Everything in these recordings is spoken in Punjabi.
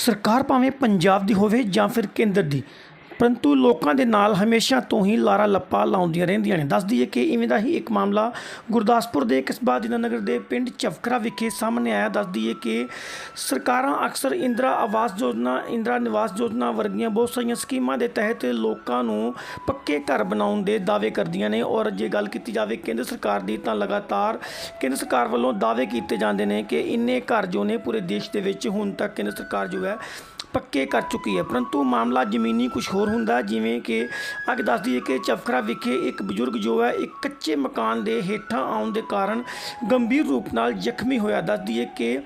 ਸਰਕਾਰ ਭਾਵੇਂ ਪੰਜਾਬ ਦੀ ਹੋਵੇ ਜਾਂ ਫਿਰ ਕੇਂਦਰ ਦੀ। ਪਰੰਤੂ ਲੋਕਾਂ ਦੇ ਨਾਲ ਹਮੇਸ਼ਾ ਤੋਂ ਹੀ ਲਾਰਾ ਲੱਪਾ ਲਾਉਂਦੀਆਂ ਰਹਿੰਦੀਆਂ ਨੇ। ਦੱਸ ਦਈਏ ਕਿ ਇਵੇਂ ਦਾ ਹੀ ਇੱਕ ਮਾਮਲਾ ਗੁਰਦਾਸਪੁਰ ਦੇ ਕਸਬਾ ਦੀਨਾਨਗਰ ਦੇ ਪਿੰਡ ਚਫਕਰਾ ਵਿਖੇ ਸਾਹਮਣੇ ਆਇਆ। ਦੱਸ ਦਈਏ ਕਿ ਸਰਕਾਰਾਂ ਅਕਸਰ ਇੰਦਰਾ ਆਵਾਸ ਯੋਜਨਾ, ਇੰਦਰਾ ਨਿਵਾਸ ਯੋਜਨਾ ਵਰਗੀਆਂ ਬਹੁਤ ਸਾਰੀਆਂ ਸਕੀਮਾਂ ਦੇ ਤਹਿਤ ਲੋਕਾਂ ਨੂੰ ਪੱਕੇ ਘਰ ਬਣਾਉਣ ਦੇ ਦਾਅਵੇ ਕਰਦੀਆਂ ਨੇ ਔਰ ਜੇ ਗੱਲ ਕੀਤੀ ਜਾਵੇ ਕੇਂਦਰ ਸਰਕਾਰ ਦੀ ਤਾਂ ਲਗਾਤਾਰ ਕੇਂਦਰ ਸਰਕਾਰ ਵੱਲੋਂ ਦਾਅਵੇ ਕੀਤੇ ਜਾਂਦੇ ਨੇ ਕਿ ਇੰਨੇ ਘਰ ਜੋ ਨੇ ਪੂਰੇ ਦੇਸ਼ ਦੇ ਵਿੱਚ ਹੁਣ ਤੱਕ ਕੇਂਦਰ ਸਰਕਾਰ ਜੋ ਹੈ ਪੱਕੇ ਕਰ ਚੁੱਕੀ ਹੈ। ਪਰੰਤੂ ਮਾਮਲਾ ਜ਼ਮੀਨੀ ਕੁਝ ਹੋਰ ਹੁੰਦਾ ਜਿਵੇਂ ਕਿ ਅੱਗੇ ਦੱਸ ਦਈਏ ਕਿ ਚਫਖਰਾ ਵਿਖੇ ਇੱਕ ਬਜ਼ੁਰਗ ਜੋ ਹੈ, ਇੱਕ ਕੱਚੇ ਮਕਾਨ ਦੇ ਹੇਠਾਂ ਆਉਣ ਦੇ ਕਾਰਨ ਗੰਭੀਰ ਰੂਪ ਨਾਲ ਜ਼ਖਮੀ ਹੋਇਆ। ਦੱਸ ਦਈਏ ਕਿ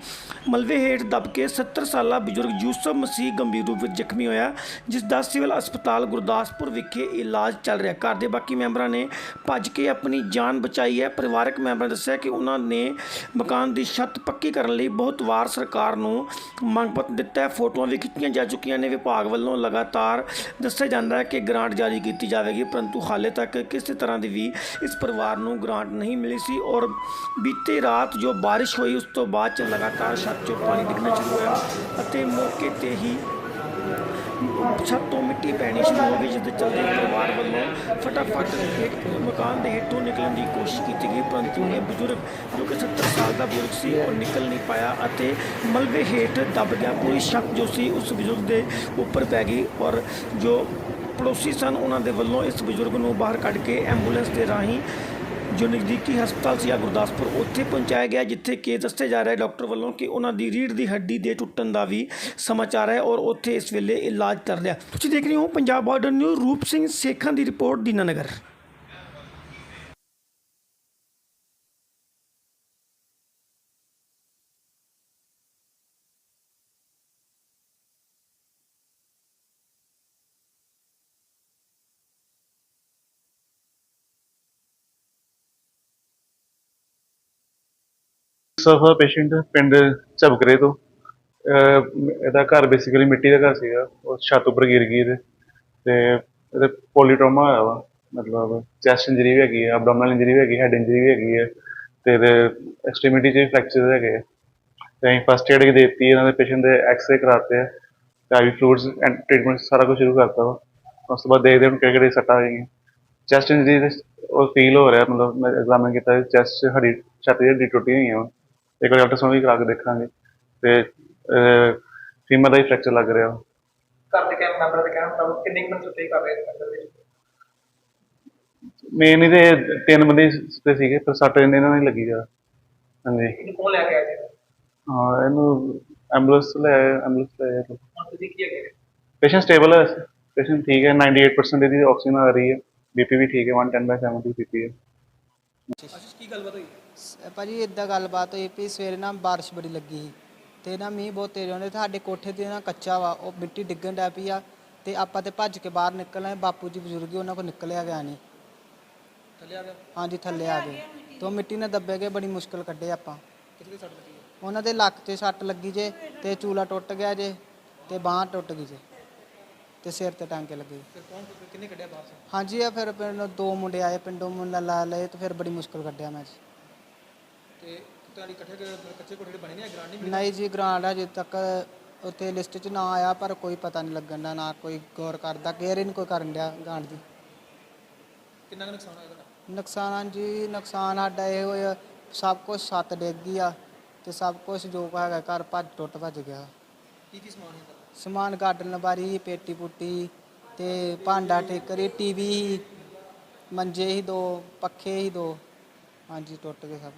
ਮਲਵੇ ਹੇਠ ਦਬ ਕੇ 70 ਸਾਲਾ ਬਜ਼ੁਰਗ ਯੂਸਫ ਮਸੀਹ ਗੰਭੀਰ ਰੂਪ ਵਿੱਚ ਜ਼ਖਮੀ ਹੋਇਆ, ਜਿਸ ਦਾ ਸਿਵਲ ਹਸਪਤਾਲ ਗੁਰਦਾਸਪੁਰ ਵਿਖੇ ਇਲਾਜ ਚੱਲ ਰਿਹਾ ਘਰ ਦੇ ਬਾਕੀ ਮੈਂਬਰਾਂ ਨੇ ਭੱਜ ਕੇ ਆਪਣੀ ਜਾਨ ਬਚਾਈ ਹੈ। ਪਰਿਵਾਰਕ ਮੈਂਬਰਾਂ ਨੇ ਦੱਸਿਆ ਕਿ ਉਹਨਾਂ ਨੇ ਮਕਾਨ ਦੀ ਛੱਤ ਪੱਕੀ ਕਰਨ ਲਈ ਬਹੁਤ ਵਾਰ ਸਰਕਾਰ ਨੂੰ ਮੰਗ ਪੱਤਰ ਦਿੱਤਾ ਹੈ। ਫੋਟੋਆਂ ਵੀ ਕੀਤੀਆਂ ਜਾ ਚੁੱਕੀਆਂ ਨੇ ਵਿਭਾਗ ਵੱਲੋਂ ਲਗਾਤਾਰ ਦੱਸਿਆ ਜਾਂਦਾ ਹੈ ਕਿ ਗ੍ਰਾਂਟ ਜਾਰੀ ਕੀਤੀ ਜਾਵੇਗੀ, ਪਰੰਤੂ ਹਾਲੇ ਤੱਕ ਕਿਸੇ ਤਰ੍ਹਾਂ ਦੀ ਵੀ ਇਸ ਪਰਿਵਾਰ ਨੂੰ ਗ੍ਰਾਂਟ ਨਹੀਂ ਮਿਲੀ ਸੀ ਔਰ ਬੀਤੇ ਰਾਤ ਜੋ ਬਾਰਿਸ਼ ਹੋਈ, ਉਸ ਤੋਂ ਬਾਅਦ ਚ ਲਗਾਤਾਰ ਛੱਤ 'ਚੋਂ ਪਾਣੀ ਡਿੱਗਣਾ ਸ਼ੁਰੂ ਹੋਇਆ ਅਤੇ ਮੌਕੇ ਤੇ ਹੀ ਛੱਤ ਤੋਂ ਮਿੱਟੀ ਪੈਣੀ ਸ਼ੁਰੂ ਹੋ ਗਈ ਜਿਸ ਦੇ ਚਲਦੇ ਪਰਿਵਾਰ ਵੱਲੋਂ ਫਟਾਫਟ ਹੇਠ ਮਕਾਨ ਦੇ ਹੇਠੋਂ ਨਿਕਲਣ ਦੀ ਕੋਸ਼ਿਸ਼ ਕੀਤੀ ਗਈ, ਪਰੰਤੂ ਇਹ ਬਜ਼ੁਰਗ ਜੋ ਕਿ 70 ਸਾਲ ਦਾ ਬਜ਼ੁਰਗ ਸੀ, ਉਹ ਨਿਕਲ ਨਹੀਂ ਪਾਇਆ ਅਤੇ ਮਲਬੇ ਹੇਠ ਦੱਬ ਗਿਆ। ਪੂਰੀ ਸ਼ੱਕ ਜੋ ਸੀ, ਉਸ ਬਜ਼ੁਰਗ ਦੇ ਉੱਪਰ ਪੈ ਗਈ ਔਰ ਜੋ ਪੜੋਸੀ ਸਨ, ਉਹਨਾਂ ਦੇ ਵੱਲੋਂ ਇਸ ਬਜ਼ੁਰਗ ਨੂੰ ਬਾਹਰ ਕੱਢ ਕੇ ਐਂਬੂਲੈਂਸ ਦੇ ਰਾਹੀਂ ਜੋ ਨਜ਼ਦੀਕੀ ਹਸਪਤਾਲ ਸੀ ਗੁਰਦਾਸਪੁਰ, ਉੱਥੇ ਪਹੁੰਚਾਇਆ ਗਿਆ, ਜਿੱਥੇ ਕਿ ਦੱਸਿਆ ਜਾ ਰਿਹਾ ਹੈ ਡਾਕਟਰ ਵੱਲੋਂ ਕਿ ਉਹਨਾਂ ਦੀ ਰੀੜ੍ਹ ਦੀ ਹੱਡੀ ਦੇ ਟੁੱਟਣ ਦਾ ਵੀ ਸਮਾਚਾਰ ਹੈ ਔਰ ਉੱਥੇ ਇਸ ਵੇਲੇ ਇਲਾਜ ਕਰ ਰਿਹਾ। ਤੁਸੀਂ ਦੇਖ ਰਹੇ ਹੋ ਪੰਜਾਬ ਬਾਰਡਰ ਨਿਊਜ਼ ਰੂਪ ਸਿੰਘ ਸੇਖਾਂ ਦੀ ਰਿਪੋਰਟ ਦੀਨਾਨਗਰ ਸਫਾ ਪੇਸ਼ੈਂਟ ਪਿੰਡ ਝਬਕਰੇ ਤੋਂ, ਅਹ, ਇਹਦਾ ਘਰ ਬੇਸਿਕਲੀ ਮਿੱਟੀ ਦਾ ਘਰ ਸੀਗਾ, ਉਹ ਛੱਤ ਉੱਪਰ ਗਿਰ ਗਈ ਇਹਦੇ, ਤੇ ਇਹਦੇ ਪੋਲੀਟ੍ਰੋਮਾ ਹੋਇਆ ਵਾ, ਮਤਲਬ ਚੈਸਟ ਇੰਜਰੀ ਵੀ ਹੈਗੀ ਆ ਅਬਡੋਮਨਲ ਇੰਜਰੀ ਵੀ ਹੈਗੀ ਹੈਡ ਇੰਜਰੀ ਵੀ ਹੈਗੀ ਹੈ ਤੇ ਇਹਦੇ ਐਕਸਟ੍ਰੀਮਿਟੀ 'ਚ ਫ੍ਰੈਕਚਰ ਹੈਗੇ ਆ। ਤੇ ਅਸੀਂ ਫਸਟ ਏਡ ਦੇ ਦਿੱਤੀ, ਇਹਨਾਂ ਦੇ ਪੇਸ਼ੈਂਟ ਦੇ ਐਕਸਰੇ ਕਰਾਤੇ ਆ, ਤੇ ਆਈ ਫਲੂਇਡਸ ਐਂਡ ਟ੍ਰੀਟਮੈਂਟ ਸਾਰਾ ਕੁਝ ਸ਼ੁਰੂ ਕਰਤਾ ਵਾ। ਉਸ ਤੋਂ ਬਾਅਦ ਦੇਖਦੇ ਹੁਣ ਕਿਹੜੇ ਕਿਹੜੇ ਸੱਟਾਂ ਹੈਗੀਆਂ ਚੈਸਟ ਇੰਜਰੀ ਉਹ ਫੀਲ ਹੋ ਰਿਹਾ, ਮਤਲਬ ਮੈਂ ਐਗਜ਼ਾਮਿਨ ਕੀਤਾ ਚੈਸਟ ਹੱਡੀ ਛਾਤੀ ਦੀ ਹੱਡੀ ਟੁੱਟੀ ਹੋਈ ਆ ਇੱਕ ਵਾਰ ਅਲਟਰਾਸਾਊਂਡ ਵੀ ਕਰਾ ਕੇ ਦੇਖਾਂਗੇ। ਤੇ ਫੀਮਰ ਦਾ ਹੀ ਫ੍ਰੈਕਚਰ ਲੱਗ ਰਿਹਾ। ਘਰ ਦੇ ਕਹਿਣ ਮੈਂਬਰ ਦੇ ਕਹਿਣ ਮੁਤਾਬਕ ਕਿੰਨੇ ਕੁ ਬੰਦੇ ਸਟੇ ਕਰ ਰਹੇ ਨੇ ਅੰਦਰ ਵਿੱਚ? ਮੇਨ ਇਹਦੇ ਤਿੰਨ ਬੰਦੇ ਤੇ ਸੀਗੇ ਪਰ ਸੱਟ ਇਹਨਾਂ ਨਾਲ ਹੀ ਲੱਗੀ ਜਾ ਹਾਂਜੀ। ਇਹਨੂੰ ਕੌਣ ਲੈ ਕੇ ਆਇਆ ਜੀ ਹਾਂ ਇਹਨੂੰ ਐਂਬੂਲੈਂਸ ਲੈ ਐਂਬੂਲੈਂਸ ਲੈ ਹੁਣ ਤੁਸੀਂ ਕੀ ਹੈਗੇ ਪੇਸ਼ੈਂਟ ਸਟੇਬਲ ਹੈ ਪੇਸ਼ੈਂਟ ਠੀਕ ਹੈ 98% ਇਹਦੀ ਆਕਸੀਜਨ ਆ ਰਹੀ ਹੈ ਬੀਪੀ ਵੀ ਠੀਕ ਹੈ 110 ਬਾਈ 70 ਬੀਪੀ ਹੈ ਆਸ਼ੀਸ਼ ਕੀ ਗੱਲਬਾਤ ਹੋਈ? ਸ- ਭਾਜੀ ਇਦਾਂ ਗੱਲਬਾਤ ਹੋਈ ਵੀ ਸਵੇਰੇ ਨਾ ਬਾਰਿਸ਼ ਬੜੀ ਲੱਗੀ ਸੀ ਤੇ ਨਾ ਮੀਂਹ ਬਹੁਤ ਤੇਜ਼ ਆਉਂਦੇ ਸਾਡੇ ਕੋਠੇ ਤੇ ਨਾ ਕੱਚਾ ਵਾ ਉਹ ਮਿੱਟੀ ਡਿੱਗਣ ਡੈ ਪਈ ਆ ਤੇ ਆਪਾਂ ਤੇ ਭੱਜ ਕੇ ਬਾਹਰ ਨਿਕਲ ਆਏ ਬਾਪੂ ਜੀ ਬਜ਼ੁਰਗ ਹੀ ਉਹਨਾਂ ਕੋਲ ਨਿਕਲਿਆ ਗਿਆ ਨਹੀਂ ਥੱਲੇ ਆ ਗਿਆ? ਹਾਂਜੀ ਥੱਲੇ ਆ ਗਏ। ਤੇ ਉਹ ਮਿੱਟੀ ਨਾਲ ਦੱਬੇ ਗਏ ਬੜੀ ਮੁਸ਼ਕਲ ਕੱਢੇ ਆਪਾਂ। ਕਿੱਥੇ ਸੱਟ ਲੱਗੀ? ਹੈ? ਉਹਨਾਂ ਦੇ ਲੱਕ ਤੇ ਸੱਟ ਲੱਗੀ ਜੇ ਤੇ ਚੂਲਾ ਟੁੱਟ ਗਿਆ ਜੇ ਤੇ ਬਾਂਹ ਟੁੱਟ ਗਈ ਜੇ ਤੇ ਸਿਰ ਤੇ ਟਾਂਕੇ ਲੱਗੇ। ਫਿਰ ਕੌਣ ਕਿੰਨੇ ਕੱਢਿਆ ਬਾਹਰ ਸੇ? ਹਾਂਜੀ ਆ ਫਿਰ ਪਿੰਡ ਦੋ ਮੁੰਡੇ ਆਏ ਪਿੰਡੋਂ ਮੁੰਡਾ ਲਾ ਲਏ ਤੇ ਫਿਰ ਬੜੀ ਮੁਸ਼ਕਲ ਕੱਢਿਆ ਮੈਂ ਜੀ। ਤੇ ਤੁਹਾਡੀ ਇਕੱਠੇ ਦੇ ਕੱਚੇ ਕੋਠੇ ਬਣੇ ਨੇ ਗ੍ਰਾਂਡ ਨਹੀਂ ਮਿਲੀ? ਨਹੀਂ ਜੀ ਗ੍ਰਾਂਟ ਅਜੇ ਤੱਕ ਉੱਥੇ ਲਿਸਟ 'ਚ ਨਾ ਆਇਆ ਪਰ ਕੋਈ ਪਤਾ ਨਹੀਂ ਲੱਗਣ ਦਾ ਨਾ ਕੋਈ ਗੌਰ ਕਰਦਾ ਕੇਅਰ ਹੀ ਨਹੀਂ ਕੋਈ ਕਰਨ ਡਿਆ ਗ੍ਰਾਂਟ ਦੀ। ਕਿੰਨਾ ਕੁ ਨੁਕਸਾਨ ਹੋਇਆ ਤੁਹਾਡਾ? ਨੁਕਸਾਨ ਜੀ ਨੁਕਸਾਨ ਸਾਡਾ ਇਹ ਹੋਇਆ ਸਭ ਕੁਝ ਛੱਤ ਡਿੱਗ ਗਈ ਆ ਤੇ ਸਭ ਕੁਝ ਜੋ ਹੈਗਾ ਘਰ ਭੱਜ ਟੁੱਟ ਭੱਜ ਗਿਆ। ਕੀ ਕੀ ਸਮਾਨ ਹੈ ਤੁਹਾਡਾ ਸਮਾਨ ਗਾਰਡਨ ਲਬਾਰੀ ਪੇਟੀ ਪੁੱਟੀ ਤੇ ਭਾਂਡਾ ਟੇਕਰੀ ਟੀਵੀ ਮੰਜੇ ਹੀ ਦੋ ਪੱਖੇ ਹੀ ਦੋ ਹਾਂਜੀ ਟੁੱਟ ਗਏ ਸਭ।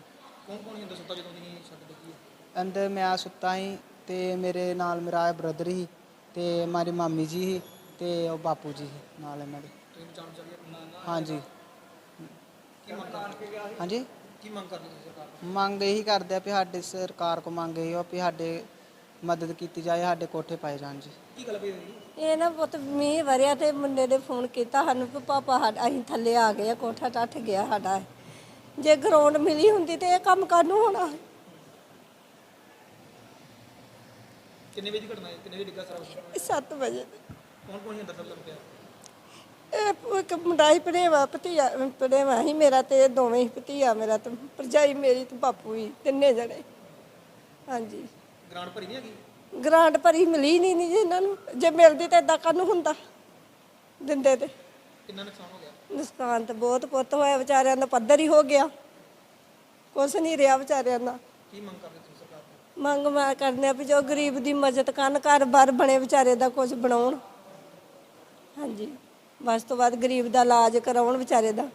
ਕੌਣ ਕੌਣ ਹੁੰਦਾ ਸੁੱਤਾ ਜਦੋਂ ਛੱਡ ਹੈ? ਅੰਦਰ ਮੈਂ ਸੁੱਤਾ ਸੀ ਤੇ ਮੇਰੇ ਨਾਲ ਮੇਰਾ ਬ੍ਰਦਰ ਸੀ ਤੇ ਮੇਰੀ ਮਾਮੀ ਜੀ ਸੀ ਤੇ ਉਹ ਬਾਪੂ ਜੀ ਸੀ ਨਾਲ ਇਹਨਾਂ ਦੇ। ਤੁਸੀਂ ਚੱਲ ਨਾ ਹਾਂਜੀ। ਕੀ ਮੰਗ ਹਾਂਜੀ। ਕੀ ਮੰਗ ਕਰਦੇ ਤੁਸੀਂ ਸਰਕਾਰ? ਮੰਗ ਇਹੀ ਕਰਦੇ ਆ ਵੀ ਸਾਡੇ ਸਰਕਾਰ ਕੋ ਮੰਗ ਇਹੀ ਆ ਵੀ ਸਾਡੇ ਮਦਦ ਕੀਤੀ ਜਾਏ ਸਾਡੇ ਕੋਠੇ ਪਾਏ ਜਾਣ ਜੀ। ਕੀ ਗੱਲ ਪਈ ਹੋਈ? ਇਹ ਨਾ ਪੁੱਤ ਮੀਂਹ ਵਰਿਆ ਤੇ ਮੁੰਡੇ ਨੇ ਫੋਨ ਕੀਤਾ ਸਾਨੂੰ ਪਾਪਾ ਸਾਡਾ ਅਸੀਂ ਥੱਲੇ ਆ ਗਏ ਆ ਕੋਠਾ ਟੱਟ ਗਿਆ ਸਾਡਾ। ਜੇ ਗਰਾਊਂਡ ਮਿਲੀ ਹੁੰਦੀ ਤੇ ਇਹ ਕੰਮ ਕਾਹਨੂੰ ਹੋਣਾ? ਕਿੰਨੇ ਵਜੇ ਦੀ ਘਟਨਾ ਹੈ ਕਿੰਨੇ ਵਜੇ ਡਿੱਗਾ ਸਾਰਾ ਕੁਛ? 7 ਵਜੇ। ਕੌਣ ਕੌਣ ਸੀ ਅੰਦਰ ਸਭ ਲੱਗ ਪਿਆ ਇਹ ਇੱਕ ਮੁੰਡਾ ਹੀ ਭਤੀਆ ਪੜੇਵਾ ਹੀ ਮੇਰਾ ਤੇ ਇਹ ਦੋਵੇਂ ਹੀ ਭਤੀਆ ਮੇਰਾ ਤੇ ਭਰਜਾਈ ਮੇਰੀ ਤੇ ਬਾਪੂ ਹੀ ਤਿੰਨੇ ਜਣੇ। ਹਾਂਜੀ। ਗ੍ਰਾਂਡ ਭਰੀ ਨਹੀਂ ਹੈਗੀ? ਗ੍ਰਾਂਟ ਭਰੀ ਮਿਲੀ ਨਹੀਂ ਨਹੀਂ ਜੀ ਇਹਨਾਂ ਨੂੰ। ਜੇ ਮਿਲਦੀ ਤਾਂ ਇਦਾਂ ਕਾਹਨੂੰ ਹੁੰਦਾ? ਦਿੰਦੇ ਤੇ। ਕਿੰਨਾ ਨੁਕਸਾਨ ਹੋ ਗਿਆ? ਨੁਕਸਾਨ ਤਾਂ ਬਹੁਤ ਪੁੱਤ ਹੋਇਆ ਵਿਚਾਰਿਆਂ ਦਾ ਪੱਧਰ ਹੀ ਹੋ ਗਿਆ। ਕੁਛ ਨਹੀਂ ਰਿਹਾ ਵਿਚਾਰਿਆਂ ਦਾ। ਕੀ ਮੰਗ ਕਰਦੇ ਤੁਸੀਂ ਸਰਕਾਰ ਤੋਂ? ਮੰਗ ਮੈਂ ਕਰਨੇ ਆ ਵੀ ਜੋ ਗਰੀਬ ਦੀ ਮਦਦ ਕਰਨ ਘਰ-ਬਾਰ ਬਣੇ ਵਿਚਾਰੇ ਦਾ ਕੁਝ ਬਣਾਉਣ। ਹਾਂਜੀ। ਬਸ ਤੋਂ ਬਾਅਦ ਗਰੀਬ ਦਾ ਇਲਾਜ ਕਰਾਉਣ ਵਿਚਾਰੇ ਦਾ।